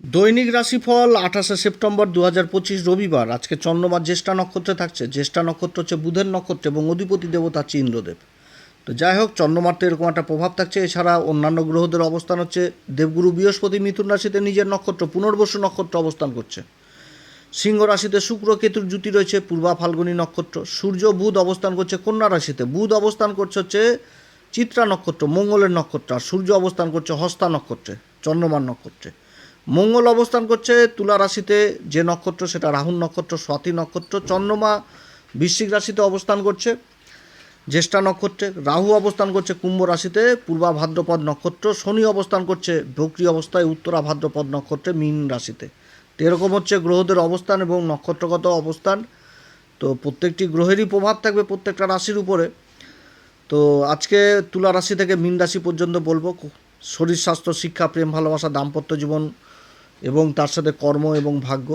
দৈনিক রাশিফল আঠাশে সেপ্টেম্বর দু পঁচিশ রবিবার। আজকে চন্দ্রমা জ্যেষ্ঠা নক্ষত্রে থাকছে। জ্যেষ্ঠা নক্ষত্র হচ্ছে বুধের নক্ষত্র এবং অধিপতি দেবতা হচ্ছে ইন্দ্রদেব। তো যাই হোক, চন্দ্রমার তো এরকম একটা প্রভাব থাকছে। এছাড়া অন্যান্য গ্রহদের অবস্থান হচ্ছে, দেবগুরু বৃহস্পতি, মিথুন রাশিতে নিজের নক্ষত্র, পুনর্বসু নক্ষত্র অবস্থান করছে। সিংহ রাশিতে শুক্র, কেতুর জুতি রয়েছে, পূর্বা ফাল্গুনী নক্ষত্র। সূর্য, বুধ অবস্থান করছে কন্যা রাশিতে। বুধ অবস্থান করছে হচ্ছে চিত্রা নক্ষত্র, মঙ্গলের নক্ষত্র। আর সূর্য অবস্থান করছে হস্তা নক্ষত্রে, চন্দ্রমার নক্ষত্রে। মঙ্গল অবস্থান করছে তুলা রাশিতে, যে নক্ষত্র সেটা রাহুল নক্ষত্র, স্বাতি নক্ষত্র, চন্দ্রমা বৃশ্চিক রাশিতে অবস্থান করছে। জ্যেষ্ঠা নক্ষত্রে রাহু অবস্থান করছে কুম্ভ রাশিতে, পূর্বা ভাদ্রপদ নক্ষত্র, শনি অবস্থান করছে বক্রি অবস্থায়, উত্তরা ভাদ্রপদ নক্ষত্রে মীন রাশিতে। তো এরকম হচ্ছে গ্রহদের অবস্থান এবং নক্ষত্রগত অবস্থান। তো প্রত্যেকটি গ্রহেরই প্রভাব থাকবে প্রত্যেকটা রাশির উপরে। তো আজকে তুলা রাশি থেকে মীন রাশি পর্যন্ত বলব, শরীর স্বাস্থ্য, শিক্ষা, প্রেম, ভালোবাসা, দাম্পত্য জীবন এবং তার সাথে কর্ম এবং ভাগ্য।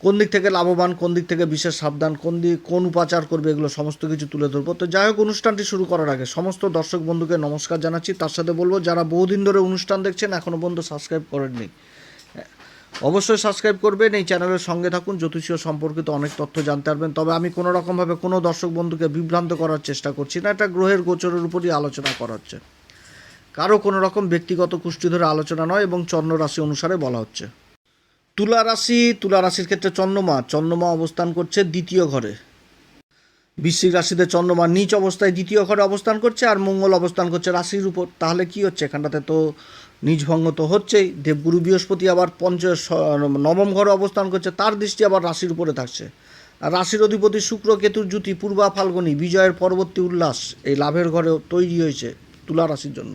কোন দিক থেকে লাভবান, কোন দিক থেকে বিশেষ সাবধান, কোন দিক, কোন উপাচার করবে এগুলো সমস্ত কিছু তুলে ধরবো। তো যাই হোক, অনুষ্ঠানটি শুরু করার আগে সমস্ত দর্শক বন্ধুকে নমস্কার জানাচ্ছি। তার সাথে বলব, যারা বহুদিন ধরে অনুষ্ঠান দেখছেন এখনও পর্যন্ত সাবস্ক্রাইব করেননি, অবশ্যই সাবস্ক্রাইব করবেন। এই চ্যানেলের সঙ্গে থাকুন, জ্যোতিষীয় সম্পর্কিত অনেক তথ্য জানতে পারবেন। তবে আমি কোনো রকমভাবে কোনো দর্শক বন্ধুকে বিভ্রান্ত করার চেষ্টা করছি না, এটা গ্রহের গোচরের উপরই আলোচনা করা হচ্ছে। কারও কোনো রকম ব্যক্তিগত কুষ্টি ধরে আলোচনা নয় এবং চন্দ্র রাশি অনুসারে বলা হচ্ছে। তুলা রাশি, তুলা রাশির ক্ষেত্রে চন্দ্রমা চন্দ্রমা অবস্থান করছে দ্বিতীয় ঘরে। বৃশ্চিক রাশিতে চন্দ্রমা নিচ অবস্থায় দ্বিতীয় ঘরে অবস্থান করছে আর মঙ্গল অবস্থান করছে রাশির উপর। তাহলে কি হচ্ছে? এখানটাতে তো নিজ ভঙ্গ তো হচ্ছেই। দেবগুরু বৃহস্পতি আবার পঞ্চ নবম ঘরে অবস্থান করছে, তার দৃষ্টি আবার রাশির উপরে থাকছে। আর রাশির অধিপতি শুক্র, কেতুর জ্যোতি, পূর্বা ফাল্গুনী, বিজয়ের পরবর্তী উল্লাস এই লাভের ঘরে তৈরি হয়েছে তুলা রাশির জন্য।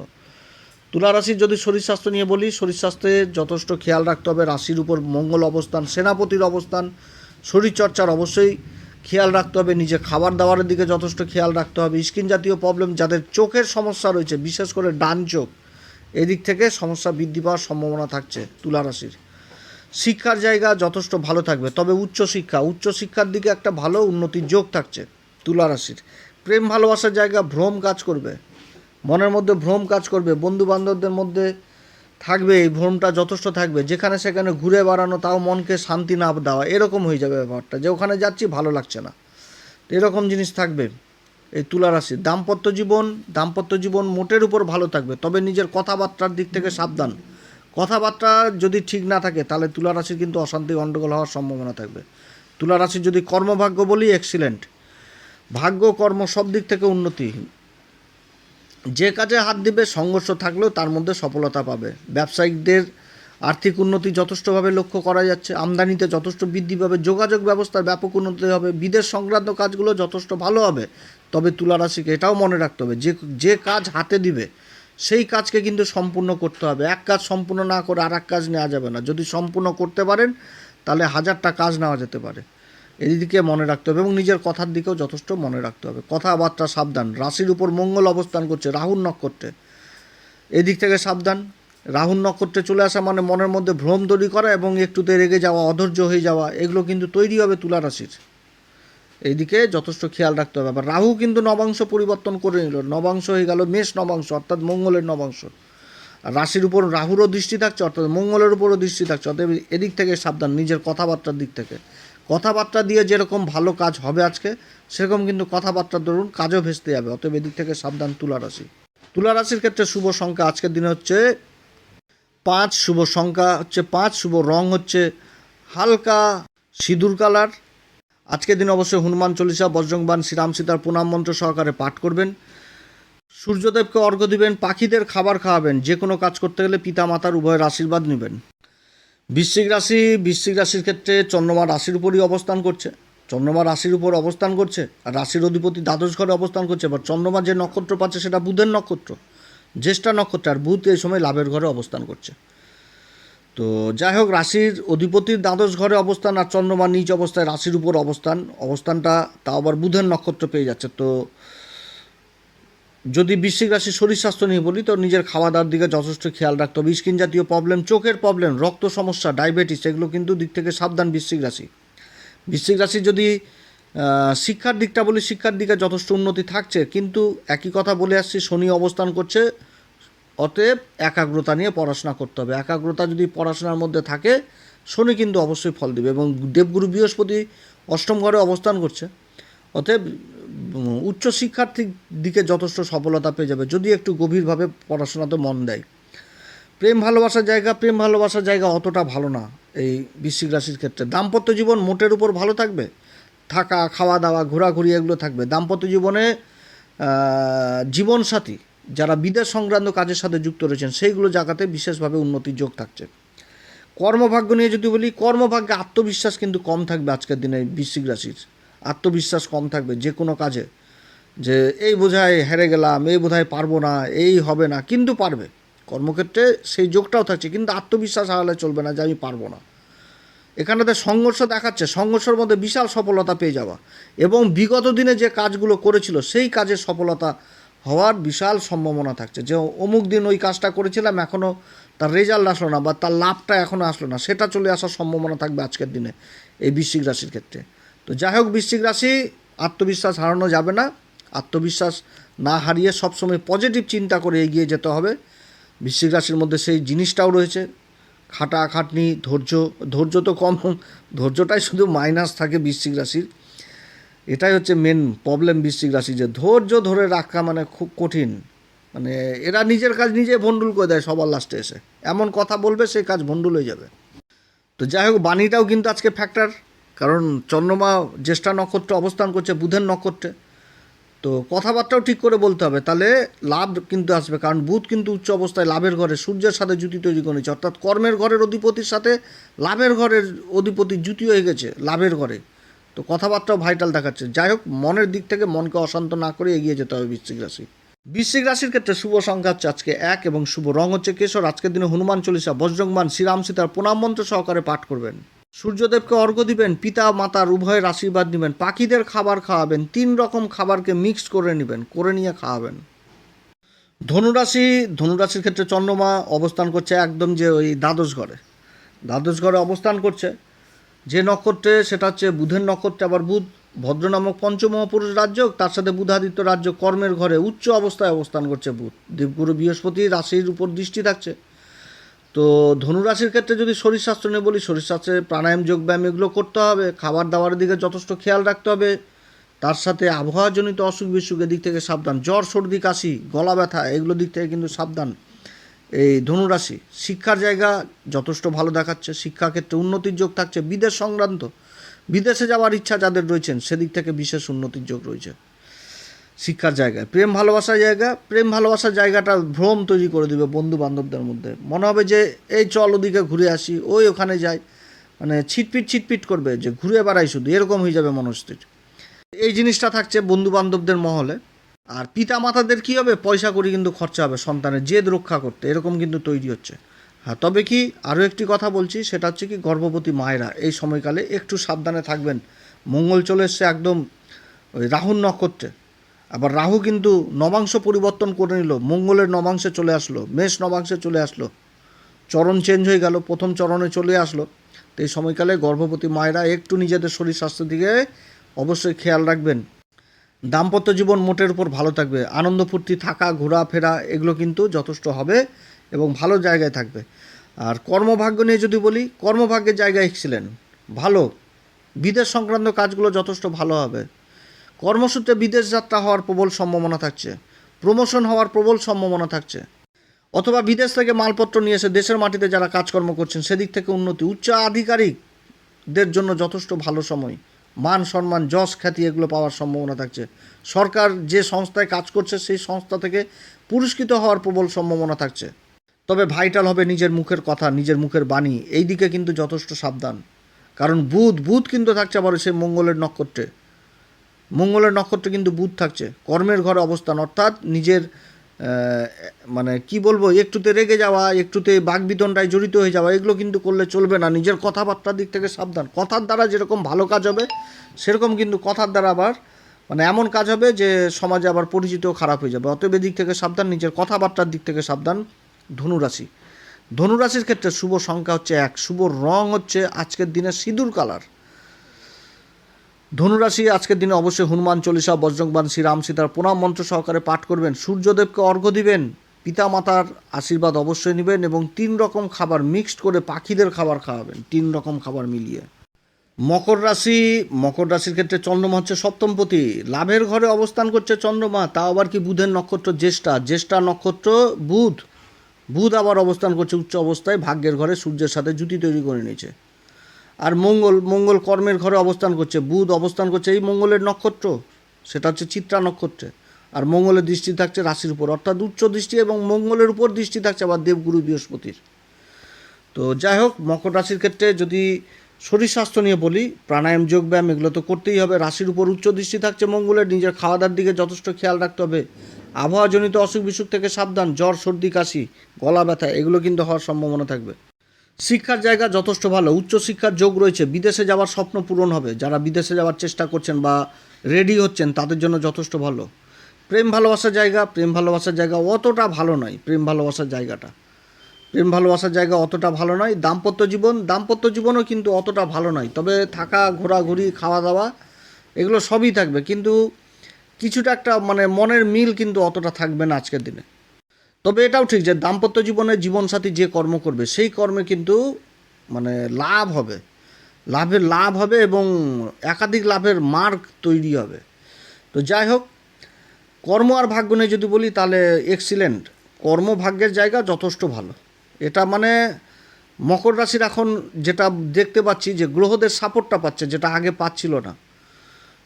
তুলা রাশির যদি শরীর স্বাস্থ্য নিয়ে বলি শরীর স্বাস্থ্যে যথেষ্ট খেয়াল রাখতে হবে। রাশির উপর মঙ্গল অবস্থান, সেনাপতির অবস্থান, শরীরচর্চার অবশ্যই খেয়াল রাখতে হবে। নিজে খাবার দাবারের দিকে যথেষ্ট খেয়াল রাখতে হবে। স্কিন জাতীয় প্রবলেম যাদের চোখের সমস্যা রয়েছে, বিশেষ করে ডান চোখ, এদিক থেকে সমস্যা বৃদ্ধি পাওয়ার সম্ভাবনা থাকছে তুলা রাশির শিক্ষার জায়গা যথেষ্ট ভালো থাকবে, তবে উচ্চশিক্ষা উচ্চশিক্ষার দিকে একটা ভালো উন্নতির যোগ থাকছে তুলা রাশির প্রেম ভালোবাসার জায়গা, ভ্রম কাজ করবে। মনের মধ্যে ভ্রম কাজ করবে বন্ধু বান্ধবদের মধ্যে থাকবে, এই ভ্রমটা যথেষ্ট থাকবে, যেখানে সেখানে ঘুরে বেড়ানো, তাও মনকে শান্তি না দেওয়া, এরকম হয়ে যাবে ব্যাপারটা। যে ওখানে যাচ্ছি, ভালো লাগছে না। এরকম জিনিস থাকবে। এই তুলা রাশি, দাম্পত্য জীবন দাম্পত্য জীবন মোটের উপর ভালো থাকবে, তবে নিজের কথাবার্তার দিক থেকে সাবধান। কথাবার্তা যদি ঠিক না থাকে, তাহলে তুলা রাশির কিন্তু অশান্তি গণ্ডগোল হওয়ার সম্ভাবনা থাকবে। তুলা রাশির যদি কর্মভাগ্য বলি এক্সিলেন্ট ভাগ্য, কর্ম সব দিক থেকে উন্নতি। যে কাজে হাত দিবে, সংঘর্ষ থাকলেও তার মধ্যে সফলতা পাবে। ব্যবসায়িকদের আর্থিক উন্নতি যথেষ্টভাবে লক্ষ্য করা যাচ্ছে। আমদানিতে যথেষ্ট বৃদ্ধি পাবে। যোগাযোগ ব্যবস্থার ব্যাপক উন্নতি হবে। বিদেশ সংক্রান্ত কাজগুলো যথেষ্ট ভালো হবে। তবে তুলা রাশিকে এটাও মনে রাখতে হবে, যে যে কাজ হাতে দিবে, সেই কাজকে কিন্তু সম্পূর্ণ করতে হবে। এক কাজ সম্পূর্ণ না করে আর এক কাজ নেওয়া যাবে না। যদি সম্পূর্ণ করতে পারেন, তাহলে হাজারটা কাজ নেওয়া যেতে পারে। এদিকে মনে রাখতে হবে এবং নিজের কথার দিকেও যথেষ্ট মনে রাখতে হবে। কথাবার্তা সাবধান। রাশির উপর মঙ্গল অবস্থান করছে রাহুল নক্ষত্রে। এদিক থেকে সাবধান। রাহুল নক্ষত্রে চলে আসা মানে মনের মধ্যে ভ্রম তৈরি করা এবং একটুতে রেগে যাওয়া, অধৈর্য হয়ে যাওয়া, এগুলো কিন্তু তৈরি হবে তুলা রাশির। এইদিকে যথেষ্ট খেয়াল রাখতে হবে। আবার রাহু কিন্তু নবাংশ পরিবর্তন করে নিল। নবাংশ হয়ে গেল মেষ নবাংশ, অর্থাৎ মঙ্গলের নবাংশ। রাশির উপর রাহুরও দৃষ্টি থাকছে, অর্থাৎ মঙ্গলের উপরও দৃষ্টি থাকছে। অর্থাৎ এদিক থেকে সাবধান, নিজের কথাবার্তার দিক থেকে। কথাবার্তা দিয়ে যেরকম ভালো কাজ হবে আজকে, সেরকম কিন্তু কথাবার্তা ধরুন কাজও ভেস্তে যাবে। অতএব এদিক থেকে সাবধান তুলা রাশি। তুলা রাশির ক্ষেত্রে শুভ সংখ্যা আজকের দিনে হচ্ছে পাঁচ, শুভ সংখ্যা হচ্ছে পাঁচ, শুভ রং হচ্ছে হালকা সিঁদুর কালার। আজকের দিন অবশ্যই হনুমান চল্লিশা বজ্রংবান শ্রীরাম সীতার প্রণাম মন্ত্র সহকারে পাঠ করবেন। সূর্যদেবকে অর্ঘ্য দিবেন, পাখিদের খাবার খাওয়াবেন, যে কোনো কাজ করতে গেলে পিতা মাতার উভয়ের আশীর্বাদ নেবেন। বৃশ্চিক রাশি, বৃশ্চিক রাশির ক্ষেত্রে চন্দ্রমা রাশির উপরই অবস্থান করছে। চন্দ্রমা রাশির উপর অবস্থান করছে আর রাশির অধিপতি দ্বাদশ ঘরে অবস্থান করছে। এবার চন্দ্রমা যে নক্ষত্র পাচ্ছে সেটা বুধের নক্ষত্র, জ্যেষ্ঠা নক্ষত্র আর বুধ এই সময় লাভের ঘরে অবস্থান করছে। তো যাই হোক, রাশির অধিপতির দ্বাদশ ঘরে অবস্থান আর চন্দ্রমা নিচ অবস্থায় রাশির উপর অবস্থান। অবস্থানটা তা আবার বুধের নক্ষত্র পেয়ে যাচ্ছে। তো যদি বৃশ্চিক রাশির শরীর স্বাস্থ্য নিয়ে বলি, তো নিজের খাওয়া দাওয়ার দিকে যথেষ্ট খেয়াল রাখতে হবে। স্কিন জাতীয় প্রবলেম, চোখের প্রবলেম, রক্ত সমস্যা, ডায়াবেটিস, এগুলো কিন্তু দিক থেকে সাবধান বৃশ্চিক রাশি। বৃশ্চিক রাশির যদি শিক্ষার দিকটা বলি, শিক্ষার দিকে যথেষ্ট উন্নতি থাকছে, কিন্তু একই কথা বলে আসছি, শনি অবস্থান করছে, অতএব একাগ্রতা নিয়ে পড়াশোনা করতে হবে। একাগ্রতা যদি পড়াশোনার মধ্যে থাকে, শনি কিন্তু অবশ্যই ফল দেবে এবং দেবগুরু বৃহস্পতি অষ্টম ঘরে অবস্থান করছে। অতএব উম, উচ্চশিক্ষার্থীর দিকে যথেষ্ট সফলতা পেয়ে যাবে। যদি একটু গভীরভাবে পড়াশোনাতে মন দেয়। প্রেম ভালোবাসার জায়গা প্রেম ভালোবাসার জায়গা অতটা ভালো না এই বৃশ্চিক রাশির ক্ষেত্রে। দাম্পত্য জীবন মোটের উপর ভালো থাকবে? থাকা খাওয়া দাওয়া ঘোরাঘুরি এগুলো থাকবে। দাম্পত্য জীবনে জীবনসাথী যারা বিদেশ সংক্রান্ত কাজের সাথে যুক্ত রয়েছেন সেইগুলো জায়গাতে বিশেষভাবে উন্নতির যোগ থাকছে। কর্মভাগ্য নিয়ে যদি বলি কর্মভাগ্যে আত্মবিশ্বাস কিন্তু কম থাকবে আজকের দিনে বৃশ্চিক রাশির। আত্মবিশ্বাস কম থাকবে যে কোনো কাজে। যে এই বোঝায় হেরে গেলাম, এই বোধহয় পারব না, এই হবে না, কিন্তু পারবে। কর্মক্ষেত্রে সেই যোগটাও থাকছে, কিন্তু আত্মবিশ্বাস হারালে চলবে না যে আমি পারব না। এখানেতে সংঘর্ষ দেখাচ্ছে, সংঘর্ষের মধ্যে বিশাল সফলতা পেয়ে যাওয়া। এবং বিগত দিনে যে কাজগুলো করেছিল, সেই কাজের সফলতা হওয়ার বিশাল সম্ভাবনা থাকছে। যে অমুক দিন ওই কাজটা করেছিলাম এখনও তার রেজাল্ট আসলো না বা তার লাভটা এখনও আসলো না, সেটা চলে আসার সম্ভাবনা থাকবে আজকের দিনে এই বৃশ্চিক রাশির ক্ষেত্রে। তো যাই হোক, বৃশ্চিক রাশি, আত্মবিশ্বাস হারানো যাবে না। আত্মবিশ্বাস না হারিয়ে সবসময় পজিটিভ চিন্তা করে এগিয়ে যেতে হবে। বৃশ্চিক রাশির মধ্যে সেই জিনিসটাও রয়েছে। খাটা খাটনি ধৈর্য ধৈর্য তো কম, ধৈর্যটাই শুধু মাইনাস থাকে বৃশ্চিক রাশির। এটাই হচ্ছে মেন প্রবলেম বৃশ্চিক রাশি যে ধৈর্য ধরে রাখা মানে খুব কঠিন। মানে এরা নিজের কাজ নিজে ভণ্ডুল করে দেয় সবার লাস্টে এসে। এমন কথা বলবে, সেই কাজ ভণ্ডুল হয়ে যাবে। তো যাই হোক, বাণীটাও কিন্তু আজকে ফ্যাক্টর কারণ চন্দ্রমা জ্যেষ্ঠা নক্ষত্র অবস্থান করছে, বুধের নক্ষত্রে। তো কথাবার্তাও ঠিক করে বলতে হবে। তাহলে লাভ কিন্তু আসবে, কারণ বুধ কিন্তু উচ্চ অবস্থায় লাভের ঘরে, সূর্যের সাথে জুতি তৈরি করে নিচ্ছে। অর্থাৎ কর্মের ঘরের অধিপতির সাথে লাভের ঘরের অধিপতি জুতি হয়ে গেছে, লাভের ঘরে। তো কথাবার্তাও ভাইটাল দেখাচ্ছে। যাই হোক, মনের দিক থেকে মনকে অশান্ত না করে এগিয়ে যেতে হবে বৃশ্চিক রাশি। বৃশ্চিক রাশির ক্ষেত্রে শুভ সংখ্যা হচ্ছে আজকে এক এবং শুভ রং হচ্ছে কেশর। আজকের দিনে হনুমান চল্লিশা বজ্রংবান শ্রীরাম সীতার প্রণাম মন্ত্র সহকারে পাঠ করবেন। সূর্যদেবকে অর্ঘ্য দিবেন, পিতা, মাতার উভয়ের আশীর্বাদ নেবেন, পাখিদের খাবার খাওয়াবেন, তিন রকম খাবারকে মিক্সড করে নেবেন, করে নিয়ে খাওয়াবেন। ধনুরাশি, ধনুরাশির ক্ষেত্রে চন্দ্রমা অবস্থান করছে একদম যে ওই দ্বাদশ ঘরে। দ্বাদশ ঘরে অবস্থান করছে। যে নক্ষত্রে, সেটা হচ্ছে বুধের নক্ষত্রে আবার বুধ, ভদ্র নামক পঞ্চমহাপুরুষ রাজ্য, তার সাথে বুধাদিত্য রাজ্য কর্মের ঘরে উচ্চ অবস্থায় অবস্থান করছে বুধ। দেবগুরু বৃহস্পতি রাশির উপর দৃষ্টি থাকছে। তো ধনুরাশির ক্ষেত্রে যদি শরীর স্বাস্থ্য নিয়ে বলি, শরীর স্বাস্থ্যে প্রাণায়াম যোগব্যায়াম এগুলো করতে হবে, খাবার দাবারের দিকে যথেষ্ট খেয়াল রাখতে হবে, তার সাথে আবহাওয়াজনিত অসুখ বিসুখের দিক থেকে সাবধান, জ্বর, সর্দি, কাশি, গলা ব্যথা এগুলোর দিক থেকে কিন্তু সাবধান। এই ধনুরাশি, শিক্ষার জায়গা যথেষ্ট ভালো দেখাচ্ছে শিক্ষাক্ষেত্রে উন্নতির যোগ থাকছে, বিদেশ সংক্রান্ত, বিদেশে যাওয়ার ইচ্ছা যাদের রয়েছেন, সেদিক থেকে বিশেষ উন্নতির যোগ রয়েছে। শিক্ষার জায়গায় প্রেম ভালোবাসার জায়গা, প্রেম ভালোবাসার জায়গাটা ভ্রম তৈরি করে দিবে বন্ধু বান্ধবদের মধ্যে। মনে হবে যে, এই চল ওদিকে ঘুরে আসি, ওই ওখানে যাই। মানে ছিটপিট ছিটপিট করবে যে, ঘুরে বেড়াই শুধু। এরকম হয়ে যাবে মনস্থির। এই জিনিসটা থাকছে বন্ধু বান্ধবদের মহলে। আর পিতা মাতাদের কী হবে? পয়সা করে কিন্তু খরচা হবে সন্তানের জেদ রক্ষা করতে। এরকম কিন্তু তৈরি হচ্ছে। হ্যাঁ তবে কি আরও একটি কথা বলছি, সেটা হচ্ছে কি গর্ভবতী মায়েরা এই সময়কালে একটু সাবধানে থাকবেন। মঙ্গল চলে এসছে একদম ওই রাহুল নক্ষত্রে। আবার রাহু কিন্তু নবাংশ পরিবর্তন করে নিল, মঙ্গলের নবাংশে চলে আসলো, মেষ নবাংশে চলে আসলো, চরণ চেঞ্জ হয়ে গেল, প্রথম চরণে চলে আসলো। তো এই সময়কালে গর্ভবতী মায়েরা একটু নিজেদের শরীর স্বাস্থ্যের দিকে অবশ্যই খেয়াল রাখবেন। দাম্পত্য জীবন মোটের উপর ভালো থাকবে, আনন্দ ফুর্তি, থাকা, ঘোরাফেরা এগুলো কিন্তু যথেষ্ট হবে এবং ভালো জায়গায় থাকবে। আর কর্মভাগ্য নিয়ে যদি বলি, কর্মভাগ্যের জায়গায় এক্সিলেন্ট ভালো। বিদেশ সংক্রান্ত কাজগুলো যথেষ্ট ভালো হবে। কর্মসূত্রে বিদেশ যাত্রা হওয়ার প্রবল সম্ভাবনা থাকছে। প্রমোশন হওয়ার প্রবল সম্ভাবনা থাকছে। অথবা বিদেশ থেকে মালপত্র নিয়ে এসে দেশের মাটিতে যারা কাজকর্ম করছেন, সেদিক থেকে উন্নতি। উচ্চ আধিকারিকদের জন্য যথেষ্ট ভালো সময়। মান সম্মান, যশ খ্যাতি, এগুলো পাওয়ার সম্ভাবনা থাকছে। সরকার যে সংস্থায় কাজ করছে, সেই সংস্থা থেকে পুরস্কৃত হওয়ার প্রবল সম্ভাবনা থাকছে। তবে ভাইটাল হবে নিজের মুখের কথা, নিজের মুখের বাণী। এই দিকে কিন্তু যথেষ্ট সাবধান। কারণ বুধ বুধ কিন্তু থাকছে আবার সেই মঙ্গলের নক্ষত্রে। মঙ্গলের নক্ষত্রে কিন্তু বুধ থাকছে। কর্মের ঘরে অবস্থান, অর্থাৎ নিজের মানে কি বলব, একটুতে রেগে যাওয়া, একটুতে বাগবিতণ্ডায় জড়িত হয়ে যাওয়া, এগুলো কিন্তু করলে চলবে না। নিজের কথাবার্তার দিক থেকে সাবধান। কথার দ্বারা যেরকম ভালো কাজ হবে, সেরকম কিন্তু কথার দ্বারা আবার মানে এমন কাজ হবে যে সমাজে আবার পরিচিত খারাপ হয়ে যাবে। অতএব দিক থেকে সাবধান, নিজের কথাবার্তার দিক থেকে সাবধান। ধনুরাশি। ধনুরাশির ক্ষেত্রে শুভ সংখ্যা হচ্ছে এক, শুভ রং হচ্ছে আজকের দিনে সিঁদুর কালার। ধনুরাশি, আজকের দিনে অবশ্যই হনুমান চল্লিশা বজ্রংবান শ্রীরাম সীতার প্রণাম মন্ত্র সহকারে পাঠ করবেন। সূর্যদেবকে অর্ঘ্য দিবেন, পিতামাতার আশীর্বাদ অবশ্যই নেবেন এবং তিন রকম খাবার মিক্সড করে পাখিদের খাবার খাওয়াবেন, তিন রকম খাবার মিলিয়ে। মকর রাশি, মকর রাশির ক্ষেত্রে চন্দ্রমা হচ্ছে সপ্তমপতি। লাভের ঘরে অবস্থান করছে চন্দ্রমা তা আবার কি বুধের নক্ষত্র জ্যেষ্ঠা? জ্যেষ্ঠা নক্ষত্র বুধ। বুধ আবার অবস্থান করছে উচ্চ অবস্থায়, ভাগ্যের ঘরে সূর্যের সাথে জুতি তৈরি করে নিয়েছে। আর মঙ্গল মঙ্গল কর্মের ঘরে অবস্থান করছে, বুধ অবস্থান করছে এই মঙ্গলের নক্ষত্র, সেটা হচ্ছে চিত্রা নক্ষত্রে। আর মঙ্গলের দৃষ্টি থাকছে রাশির উপর, অর্থাৎ উচ্চ দৃষ্টি এবং মঙ্গলের উপর দৃষ্টি থাকছে আবার দেবগুরু বৃহস্পতির। তো যাই হোক, মকর রাশির ক্ষেত্রে যদি শরীর স্বাস্থ্য নিয়ে বলি, প্রাণায়াম, যোগব্যায়াম, এগুলো তো করতেই হবে। রাশির উপর উচ্চ দৃষ্টি থাকছে মঙ্গলের, নিজের খাওয়া দাওয়ার দিকে যথেষ্ট খেয়াল রাখতে হবে। আবহাওয়াজনিত অসুখ বিসুখ থেকে সাবধান, জ্বর, সর্দি, কাশি, গলা ব্যথা, এগুলো কিন্তু হওয়ার সম্ভাবনা থাকবে। শিক্ষার জায়গা যথেষ্ট ভালো উচ্চশিক্ষার যোগ রয়েছে, বিদেশে যাওয়ার স্বপ্ন পূরণ হবে, যারা বিদেশে যাওয়ার চেষ্টা করছেন বা রেডি হচ্ছেন, তাদের জন্য যথেষ্ট ভালো। প্রেম ভালোবাসার জায়গা, প্রেম ভালোবাসার জায়গা অতটা ভালো নয়, প্রেম ভালোবাসার জায়গাটা। প্রেম ভালোবাসার জায়গা অতটা ভালো নয়, দাম্পত্য জীবন, দাম্পত্য জীবনও কিন্তু অতটা ভালো নয়, তবে থাকা, ঘোরাঘুরি খাওয়া দাওয়া এগুলো সবই থাকবে, কিন্তু কিছুটা একটা মানে মনের মিল কিন্তু অতটা থাকবে না আজকের দিনে। তবে এটাও ঠিক যে দাম্পত্য জীবনে জীবনসাথী যে কর্ম করবে, সেই কর্মে কিন্তু মানে লাভ হবে। লাভের লাভ হবে এবং একাধিক লাভের মার্গ তৈরি হবে। তো যাই হোক, কর্ম আর ভাগ্য নিয়ে যদি বলি তাহলে এক্সিলেন্ট কর্ম ভাগ্যের জায়গা যথেষ্ট ভালো। এটা মানে মকর রাশির এখন যেটা দেখতে পাচ্ছি যে গ্রহদের সাপোর্টটা পাচ্ছে যেটা আগে পাচ্ছিল না।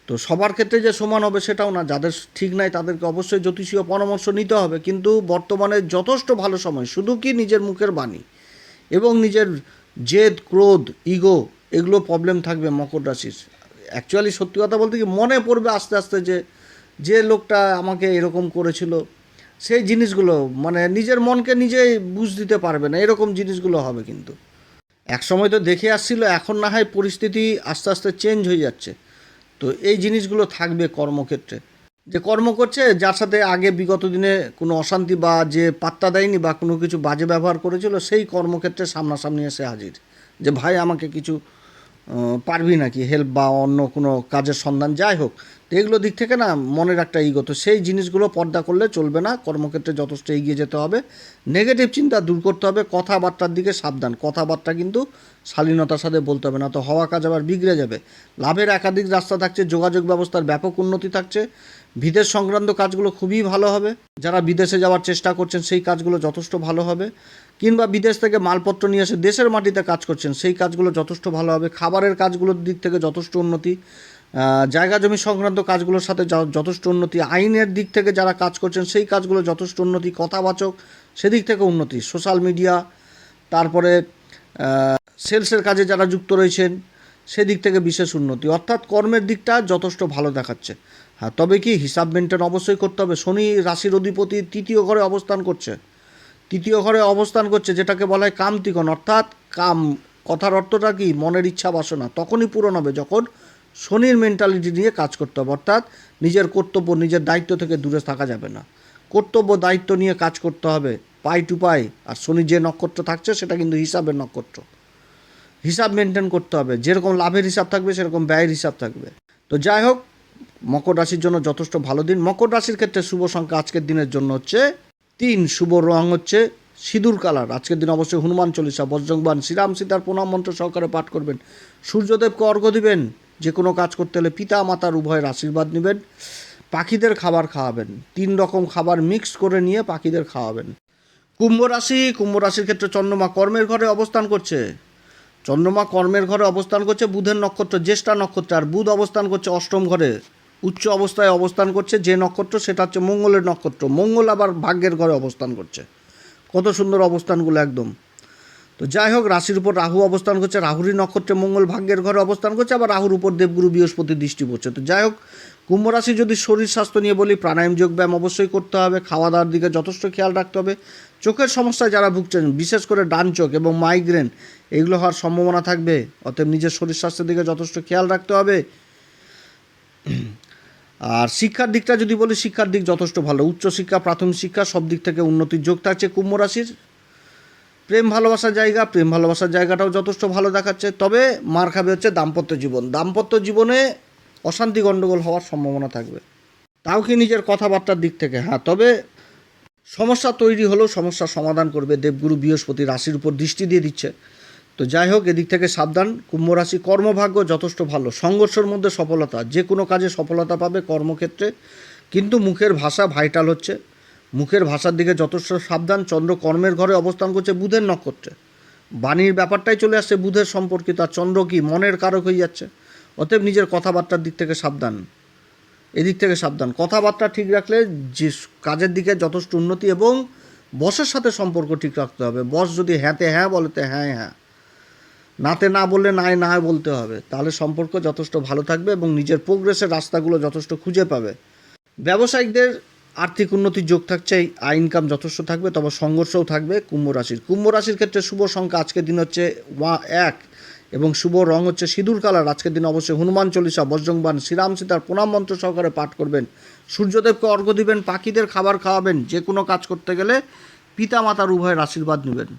তো সবার ক্ষেত্রে যে সমান হবে সেটাও না, যাদের ঠিক নাই তাদেরকে অবশ্যই জ্যোতিষীয় পরামর্শ নিতে হবে। কিন্তু বর্তমানে যথেষ্ট ভালো সময়, শুধু কি নিজের মুখের বাণী এবং নিজের জেদ, ক্রোধ, ইগো এগুলো প্রবলেম থাকবে মকর রাশির। অ্যাকচুয়ালি সত্যি কথা বলতে কি মনে পড়বে আস্তে আস্তে যে যে লোকটা আমাকে এরকম করেছিল, সেই জিনিসগুলো মানে নিজের মনকে নিজেই বুঝ দিতে পারবে না, এরকম জিনিসগুলো হবে কিন্তু। এক সময় তো দেখে আসছিল, এখন না হয় পরিস্থিতি আস্তে আস্তে চেঞ্জ হয়ে যাচ্ছে। তো এই জিনিসগুলো থাকবে কর্মক্ষেত্রে। যে কর্ম করছে, যার সাথে আগে বিগত দিনে কোনো অশান্তি বা যে পাত্তা দেয়নি বা কোনো কিছু বাজে ব্যবহার করেছিল, সেই কর্মক্ষেত্রে সামনাসামনি এসে হাজির। যে ভাই, আমাকে কিছু পারবি নাকি? হেল্প বা অন্য কোনো কাজের সন্ধান? যাই হোক তো এগুলো দিক থেকে না মনের একটা ইগো তো সেই জিনিসগুলো পর্দা করলে চলবে না। কর্মক্ষেত্রে যথেষ্ট এগিয়ে যেতে হবে। নেগেটিভ চিন্তা দূর করতে হবে। কথাবার্তার দিকে সাবধান। কথাবার্তা কিন্তু শালীনতার সাথে বলতে হবে না। তো হওয়া কাজ আবার বিগড়ে যাবে। লাভের একাধিক রাস্তা থাকছে। যোগাযোগ ব্যবস্থার ব্যাপক উন্নতি থাকছে। বিদেশ সংক্রান্ত কাজগুলো খুবই ভালো হবে। যারা বিদেশে যাওয়ার চেষ্টা করছেন, সেই কাজগুলো যথেষ্ট ভালো হবে। কিংবা বিদেশ থেকে মালপত্র নিয়ে এসে দেশের মাটিতে কাজ করছেন, সেই কাজগুলো যথেষ্ট ভালো হবে। খাবারের কাজগুলোর দিক থেকে যথেষ্ট উন্নতি। জায়গা জমি সংক্রান্ত কাজগুলোর সাথে যথেষ্ট উন্নতি, আইনের দিক থেকে যারা কাজ করছেন, সেই কাজগুলো যথেষ্ট উন্নতি, কথাবাচক, সেদিক থেকে উন্নতি সোশ্যাল মিডিয়া তারপরে সেলসের কাজে যারা যুক্ত রয়েছেন, সেদিক থেকে বিশেষ উন্নতি। অর্থাৎ কর্মের দিকটা যথেষ্ট ভালো দেখাচ্ছে। হ্যাঁ তবে কি হিসাব মেনটেন অবশ্যই করতে হবে। শনি রাশির অধিপতি তৃতীয় ঘরে অবস্থান করছে। তৃতীয় ঘরে অবস্থান করছে, যেটাকে বলা হয় কামতিকণ অর্থাৎ কাম কথার অর্থটা কি? মনের ইচ্ছা বাসনা। তখনই পূরণ হবে যখন শনির মেন্টালিটি নিয়ে কাজ করতে হবে। অর্থাৎ নিজের কর্তব্য, নিজের দায়িত্ব থেকে দূরে থাকা যাবে না। কর্তব্য, দায়িত্ব নিয়ে কাজ করতে হবে পাই টু পাই। আর শনি যে নক্ষত্র থাকছে, সেটা কিন্তু হিসাবের নক্ষত্র। হিসাব মেনটেন করতে হবে। যেরকম লাভের হিসাব থাকবে, সেরকম ব্যয়ের হিসাব থাকবে। তো যাই হোক, মকর রাশির জন্য যথেষ্ট ভালো দিন। মকর রাশির ক্ষেত্রে শুভ সংখ্যা আজকের দিনের জন্য হচ্ছে তিন। শুভ রং হচ্ছে সিঁদুর কালার। আজকের দিন অবশ্যই হনুমান চল্লিশা বজ্রংবান শ্রীরাম সীতার প্রণাম মন্ত্র সহকারে পাঠ করবেন। সূর্যদেবকে অর্ঘ্য দিবেন। যে কোনো কাজ করতে হলে পিতা মাতার উভয়ের আশীর্বাদ নেবেন, পাখিদের খাবার খাওয়াবেন, তিন রকম খাবার মিক্স করে নিয়ে পাখিদের খাওয়াবেন। কুম্ভ রাশি, কুম্ভ রাশির ক্ষেত্রে চন্দ্রমা কর্মের ঘরে অবস্থান করছে। চন্দ্রমা কর্মের ঘরে অবস্থান করছে বুধের নক্ষত্র, জ্যেষ্ঠা নক্ষত্র, আর বুধ অবস্থান করছে অষ্টম ঘরে। উচ্চ অবস্থায় অবস্থান করছে যে নক্ষত্র, সেটা হচ্ছে মঙ্গলের নক্ষত্র। মঙ্গল আবার ভাগ্যের ঘরে অবস্থান করছে। কত সুন্দর অবস্থানগুলো একদম। তো যাই হোক, রাশির উপর রাহু অবস্থান করছে, রাহুরই নক্ষত্রে মঙ্গল ভাগ্যের ঘরে অবস্থান করছে, আবার রাহুর উপর দেবগুরু বৃহস্পতি দৃষ্টি পড়ছে। তো যাই হোক, কুম্ভ রাশি যদি শরীর স্বাস্থ্য নিয়ে বলি, প্রাণায়াম যোগব্যায়াম অবশ্যই করতে হবে খাওয়া দাওয়ার দিকে যথেষ্ট খেয়াল রাখতে হবে। চোখের সমস্যায় যারা ভুগছেন, বিশেষ করে ডান চোখ এবং মাইগ্রেন, এগুলো হওয়ার সম্ভাবনা থাকবে। অতএব নিজের শরীর স্বাস্থ্যের দিকে যথেষ্ট খেয়াল রাখতে হবে। আর শিক্ষার দিকটা যদি বলি, শিক্ষার দিক যথেষ্ট ভালো। উচ্চশিক্ষা, প্রাথমিক শিক্ষা সব দিক থেকে উন্নতির যোগ থাকছে কুম্ভ রাশির। প্রেম ভালোবাসার জায়গা, প্রেম ভালোবাসার জায়গাটাও যথেষ্ট ভালো দেখাচ্ছে, তবে মার খাবে হচ্ছে দাম্পত্য জীবন। দাম্পত্য জীবনে অশান্তি গণ্ডগোল হওয়ার সম্ভাবনা থাকবে। তাও কি নিজের কথাবার্তার দিক থেকে? হ্যাঁ তবে সমস্যা তৈরি হলেও সমস্যার সমাধান করবে দেবগুরু বৃহস্পতি রাশির উপর দৃষ্টি দিয়ে দিচ্ছে। তো যাই হোক, এদিক থেকে সাবধান। কুম্ভ রাশি কর্মভাগ্য যথেষ্ট ভালো। সংঘর্ষের মধ্যে সফলতা, যে কোনো কাজে সফলতা পাবে কর্মক্ষেত্রে। কিন্তু মুখের ভাষা ভাইটাল হচ্ছে। মুখের ভাষার দিকে যথেষ্ট সাবধান, চন্দ্র কর্মের ঘরে অবস্থান করছে বুধের নক্ষত্রে। বাণীর ব্যাপারটাই চলে আসছে বুধের সম্পর্কিত আর চন্দ্র কি মনের কারক হয়ে যাচ্ছে? অতএব নিজের কথাবার্তার দিক থেকে সাবধান। এদিক থেকে সাবধান। কথাবার্তা ঠিক রাখলে যে কাজের দিকে যথেষ্ট উন্নতি এবং বসের সাথে সম্পর্ক ঠিক রাখতে হবে। বস যদি হ্যাঁতে হ্যাঁ বলতে হ্যাঁ হ্যাঁ। নাতে না বললে নাই না বলতে হবে। তাহলে সম্পর্ক যথেষ্ট ভালো থাকবে এবং নিজের প্রোগ্রেসের রাস্তাগুলো যথেষ্ট খুঁজে পাবে। ব্যবসায়িকদের আর্থিক উন্নতির যোগ থাকছে আই ইনকাম যথেষ্ট থাকবে, তবে সংঘর্ষও থাকবে কুম্ভ রাশির। কুম্ভ রাশির ক্ষেত্রে শুভ সংখ্যা আজকের দিন হচ্ছে ওয়া, এক, এবং শুভ রং হচ্ছে সিঁদুর কালার। আজকের দিন অবশ্যই হনুমান চল্লিশা বজ্রংবান শ্রীরাম সীতার প্রণাম মন্ত্র সহকারে পাঠ করবেন। সূর্যদেবকে অর্ঘ্য দিবেন, পাখিদের খাবার খাওয়াবেন যে কোনো কাজ করতে গেলে পিতা মাতার উভয়ের আশীর্বাদ নেবেন।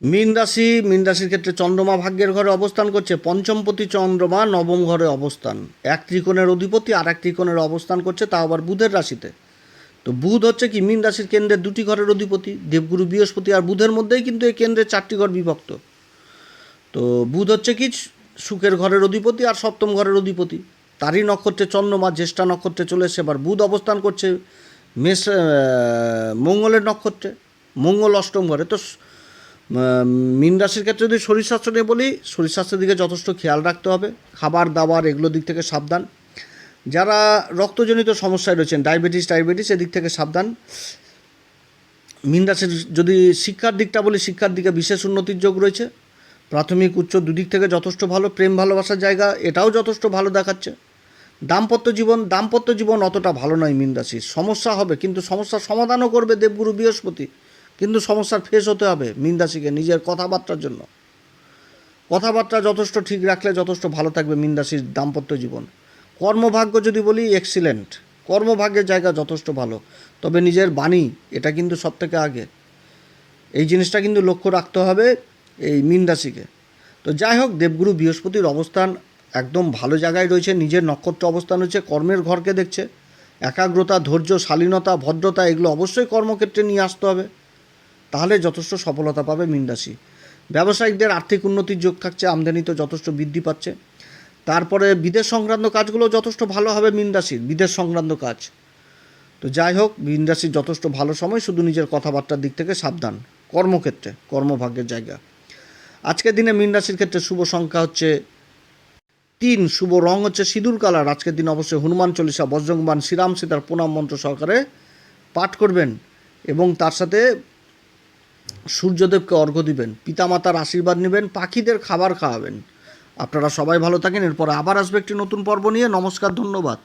মীন রাশি, মীন রাশির ক্ষেত্রে চন্দ্রমা ভাগ্যের ঘরে অবস্থান করছে, পঞ্চমপতি চন্দ্রমা, নবম ঘরে অবস্থান। এক ত্রিকোণের অধিপতি আর এক ত্রিকোণের অবস্থান করছে তা আবার বুধের রাশিতে। তো বুধ হচ্ছে কি, মীন রাশির কেন্দ্রের দুটি ঘরের অধিপতি, দেবগুরু বৃহস্পতি আর বুধের মধ্যেই কিন্তু এই কেন্দ্রের চারটি ঘর বিভক্ত। তো বুধ হচ্ছে কি, সুখের ঘরের অধিপতি আর সপ্তম ঘরের অধিপতি। তারই নক্ষত্রে চন্দ্রমা, জ্যেষ্ঠা নক্ষত্রে চলে এসে এবার বুধ অবস্থান করছে, মেষ মঙ্গলের নক্ষত্রে, মঙ্গল অষ্টম ঘরে। তো মীন রাশির ক্ষেত্রে যদি শরীর স্বাস্থ্য নিয়ে বলি, শরীর স্বাস্থ্যের দিকে যথেষ্ট খেয়াল রাখতে হবে। খাবার, দাবার এগুলোর দিক থেকে সাবধান। যারা রক্তজনিত সমস্যায় রয়েছেন, ডায়াবেটিস ডায়াবেটিস এদিক থেকে সাবধান। মীন রাশির যদি শিক্ষার দিকটা বলি, শিক্ষার দিকে বিশেষ উন্নতির যোগ রয়েছে। প্রাথমিক, উচ্চ দুদিক থেকে যথেষ্ট ভালো, প্রেম ভালোবাসার জায়গা, এটাও যথেষ্ট ভালো দেখাচ্ছে। দাম্পত্য জীবন দাম্পত্য জীবন অতটা ভালো নয় মীন রাশির। সমস্যা হবে, কিন্তু সমস্যার সমাধানও করবে দেবগুরু বৃহস্পতি। কিন্তু সমস্যার ফেস হতে হবে মীন রাশিকে নিজের কথাবার্তার জন্য। কথাবার্তা যথেষ্ট ঠিক রাখলে যথেষ্ট ভালো থাকবে মীন রাশির দাম্পত্য জীবন। কর্মভাগ্য যদি বলি এক্সিলেন্ট কর্মভাগ্যের জায়গা যথেষ্ট ভালো। তবে নিজের বাণী, এটা কিন্তু সব থেকে আগে। এই জিনিসটা কিন্তু লক্ষ্য রাখতে হবে এই মীন রাশিকে তো যাই হোক, দেবগুরু বৃহস্পতির অবস্থান একদম ভালো জায়গায় রয়েছে, নিজের নক্ষত্র অবস্থান হচ্ছে, কর্মের ঘরকে দেখছে। একাগ্রতা, ধৈর্য, শালীনতা, ভদ্রতা, এগুলো অবশ্যই কর্মক্ষেত্রে নিয়ে আসতে হবে। তাহলে যথেষ্ট সফলতা পাবে মীন ব্যবসায়িকদের আর্থিক উন্নতির যোগ থাকছে আমদানিতে যথেষ্ট বৃদ্ধি পাচ্ছে। তারপরে বিদেশ সংক্রান্ত কাজগুলো যথেষ্ট ভালো হবে মীন বিদেশ সংক্রান্ত কাজ। তো যাই হোক, মীন যথেষ্ট ভালো সময়, শুধু নিজের কথাবার্তার দিক থেকে সাবধান, কর্মক্ষেত্রে, কর্মভাগ্যের জায়গা। আজকের দিনে মীন ক্ষেত্রে শুভ সংখ্যা হচ্ছে তিন, শুভ রং হচ্ছে সিঁদুর কালার। আজকের দিন অবশ্যই হনুমান চল্লিশা বজ্রংবান শ্রীরাম সীতার প্রণাম মন্ত্র সহকারে পাঠ করবেন এবং তার সাথে সূর্যদেবকে অর্ঘ্য দিবেন, পিতামাতার আশীর্বাদ নেবেন, পাখিদের খাবার খাওয়াবেন। আপনারা সবাই ভালো থাকেন, এরপর আবার আসবে একটি নতুন পর্ব নিয়ে। নমস্কার, ধন্যবাদ।